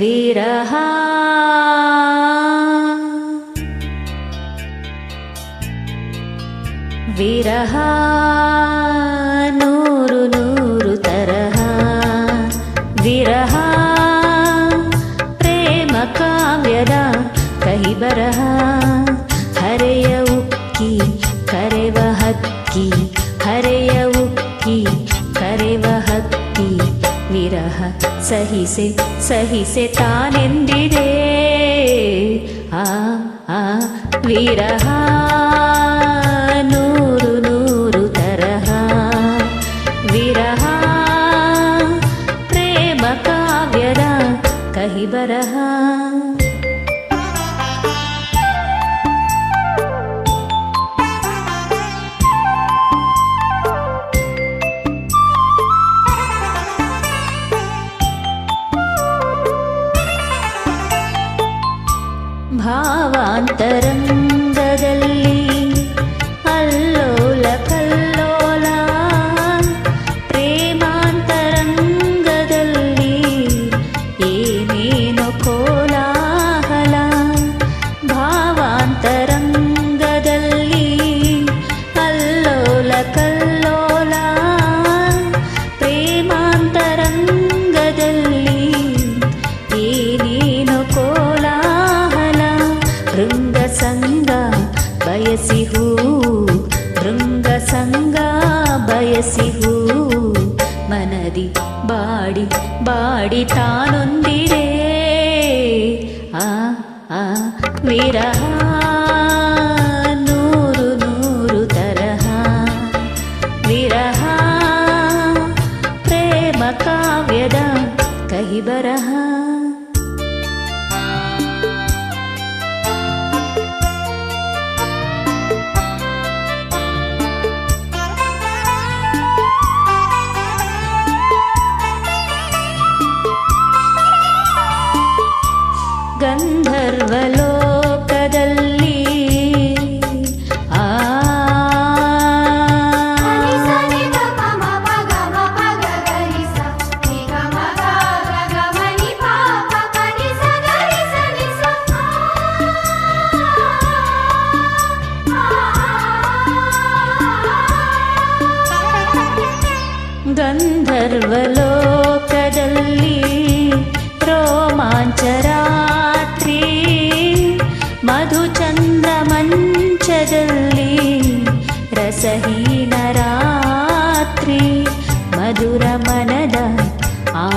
विरहा। विरहा नूरु नूरु तरः विरहा प्रेम कहि कैवरः हरय उक्की करेवहक्कि हरय उक्की करेव हत्की ವಿರಹ ಸಹಿಸೆ ಸಹಿಸೆ ತಾನೆಂದಿದೆ ಆ ಆ ವಿರಹ ನೂರು ನೂರು ತರಹ ವಿರಹ ಪ್ರೇಮ ಕಾವ್ಯದ ಕಹಿ ಬರಹ ಭಾವಾಂತರಂಗದಲ್ಲಿ ಸಂಗ ಬಯಸಿ ಹೂ ಭೃಂಗ ಸಂಗ ಬಯಸಿ ಹೂ ಮನದಿ ಬಾಡಿ ಬಾಡಿ ತಾನೊಂದಿರೆ ಆ ಆ ವಿರಹ ನೂರು ನೂರು ತರಹ ವಿರಹ ಪ್ರೇಮ ಕಾವ್ಯದ ಕಹಿ ಬರಹ ಗಂಧರ್ವಲೋಕದಲ್ಲಿ ಆ ಗಂಧರ್ವಲೋಕದಲ್ಲಿ ರೋಮಾಂಚರಾತ್ರಿ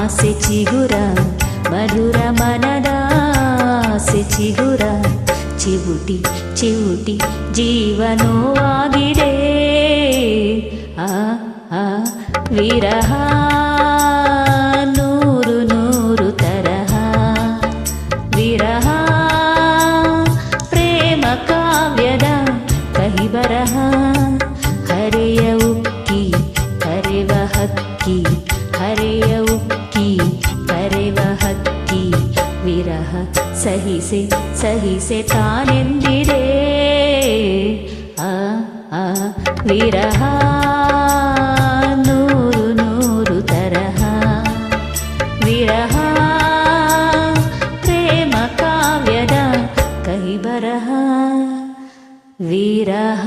ಆಸೆ ಚಿಗುರ ಮಧುರ ಮನದ ಆಸೆ ಚಿಗುರ ಚಿವುಟಿ ಚಿವುಟಿ ಜೀವನೋವಾಗಿದೆ ಆ ಆ ವಿರಹ ನೂರು ನೂರು ತರಹ ವಿರಹ ಪ್ರೇಮ ಕಾವ್ಯದ ಕಹಿ ಬರಹ ಸಹಿಸೆ ಸಹಿಸೆ ತಾನೆಂದಿರೇ ಆ ಆ ವಿರಹ ನೂರು ನೂರು ತರಹ ವಿರಹ ಪ್ರೇಮ ಕಾವ್ಯದ ಕೈ ಬರಹ ವಿರಹ